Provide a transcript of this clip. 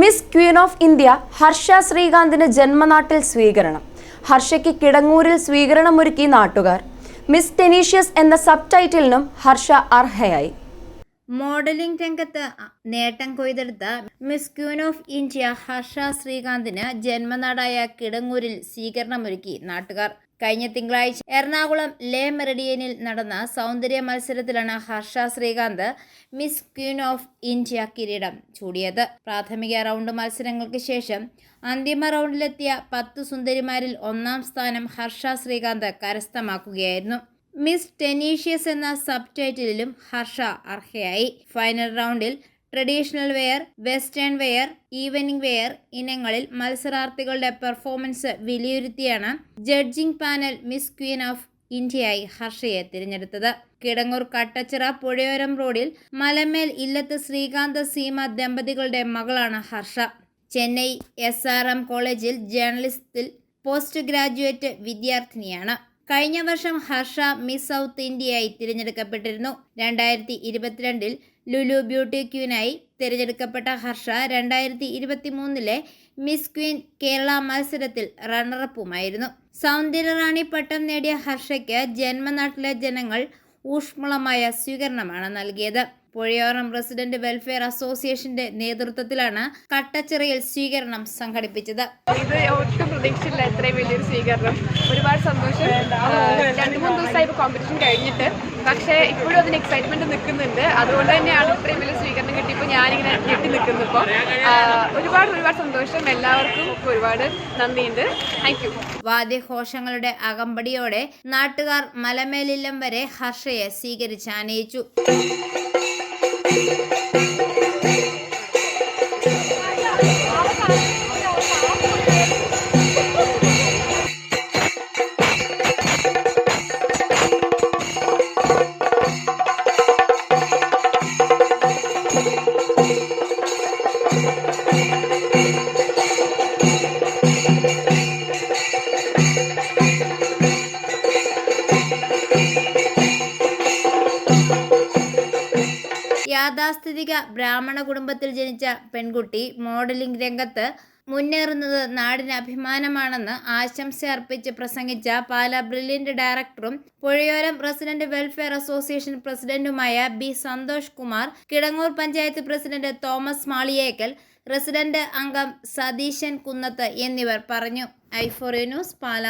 Miss queen of India Harsha ശ്രീകാന്തിന് ജന്മനാട്ടിൽ സ്വീകരണം. ഹർഷയ്ക്ക് കിടങ്ങൂരിൽ സ്വീകരണമൊരുക്കി നാട്ടുകാർ. മിസ് ടെനീഷ്യസ് എന്ന സബ് ടൈറ്റിലിനും ഹർഷ അർഹയായി. മോഡലിംഗ് രംഗത്ത് നേട്ടം കൊയ്തെടുത്ത miss queen of India Harsha ശ്രീകാന്തിന് ജന്മനാടായ കിടങ്ങൂരിൽ സ്വീകരണമൊരുക്കി നാട്ടുകാർ. കഴിഞ്ഞ തിങ്കളാഴ്ച എറണാകുളം ലേ മെറിഡിയനിൽ നടന്ന സൗന്ദര്യ മത്സരത്തിലാണ് Harsha Srikanth miss queen of India കിരീടം ചൂടിയത്. പ്രാഥമിക റൗണ്ട് മത്സരങ്ങൾക്ക് ശേഷം അന്തിമ റൗണ്ടിലെത്തിയ പത്ത് സുന്ദരിമാരിൽ ഒന്നാം സ്ഥാനം ഹർഷ ശ്രീകാന്ത് കരസ്ഥമാക്കുകയായിരുന്നു. മിസ് ടെനീഷ്യസ് എന്ന സബ് ടൈറ്റിലും ഹർഷ അർഹയായി. ഫൈനൽ റൗണ്ടിൽ traditional wear western wear evening wear ഇനങ്ങളിൽ മത്സരാർത്ഥികളുടെ performance വിലയിരുത്തിയാണ് judging panel miss queen of ഇന്ത്യയായി ഹർഷയെ തിരഞ്ഞെടുത്തത്. കിടങ്ങൂർ കട്ടച്ചിറ പുഴയോരം റോഡിൽ മലമേൽ ഇല്ലത്ത് ശ്രീകാന്ത സീമ ദമ്പതികളുടെ മകളാണ് Harsha. Chennai S R M കോളേജിൽ ജേർണലിസത്തിൽ പോസ്റ്റ് ഗ്രാജുവേറ്റ് വിദ്യാർത്ഥിനിയാണ്. കഴിഞ്ഞ വർഷം ഹർഷ മിസ് സൗത്ത് ഇന്ത്യയായി തിരഞ്ഞെടുക്കപ്പെട്ടിരുന്നു. രണ്ടായിരത്തി ഇരുപത്തിരണ്ടിൽ ലുലു ബ്യൂട്ടി ക്വീനായി തിരഞ്ഞെടുക്കപ്പെട്ട ഹർഷ രണ്ടായിരത്തി ഇരുപത്തി മൂന്നിലെ മിസ് ക്വീൻ കേരള മത്സരത്തിൽ റണ്ണറപ്പുമായിരുന്നു. സൗന്ദര്യറാണി പട്ടം നേടിയ ഹർഷയ്ക്ക് ജന്മനാട്ടിലെ ജനങ്ങൾ ഊഷ്മളമായ സ്വീകരണമാണ് നൽകിയത്. പുഴയോരം റെസിഡന്റ് വെൽഫെയർ അസോസിയേഷന്റെ നേതൃത്വത്തിലാണ് കട്ടച്ചിറയിൽ സ്വീകരണം സംഘടിപ്പിച്ചത്. ഇത് ഒട്ടും പ്രതീക്ഷിച്ചില്ല ഇത്രയും വലിയൊരു സ്വീകരണം. ഒരുപാട് സന്തോഷം. രണ്ട് മൂന്ന് ദിവസമായി ഇപ്പോൾ കോമ്പറ്റീഷൻ കഴിഞ്ഞിട്ട്. പക്ഷേ ഇപ്പോഴും അതിന് എക്സൈറ്റ്മെന്റ് നിൽക്കുന്നുണ്ട്. അതുകൊണ്ട് തന്നെയാണ് ഇത്രയും വലിയ സ്വീകരണം കിട്ടിയപ്പോൾ ഞാനിങ്ങനെ ഞെട്ടി നിൽക്കുന്നു ഇപ്പോൾ ഒരുപാട് ഒരുപാട് സന്തോഷം. എല്ലാവർക്കും ഒരുപാട് നന്ദിയുണ്ട്. താങ്ക് യു വാദ്യഘോഷങ്ങളുടെ അകമ്പടിയോടെ നാട്ടുകാർ മലമേലില്ലം വരെ ഹർഷയെ സ്വീകരിച്ച് Thank you. യാഥാസ്ഥിതിക ബ്രാഹ്മണ കുടുംബത്തിൽ ജനിച്ച പെൺകുട്ടി മോഡലിംഗ് രംഗത്ത് മുന്നേറുന്നത് നാടിന് അഭിമാനമാണെന്ന് ആശംസ അർപ്പിച്ച് പ്രസംഗിച്ച പാല ബ്രില്യന്റ് ഡയറക്ടറും പുഴയോരം റെസിഡന്റ് വെൽഫെയർ അസോസിയേഷൻ പ്രസിഡന്റുമായ B Santhosh Kumar Kidangoor panchayat president Thomas Maliyekkal resident അംഗം സതീശൻ കുന്നത്ത് എന്നിവർ പറഞ്ഞു. ഐഫോറി ന്യൂസ് പാല.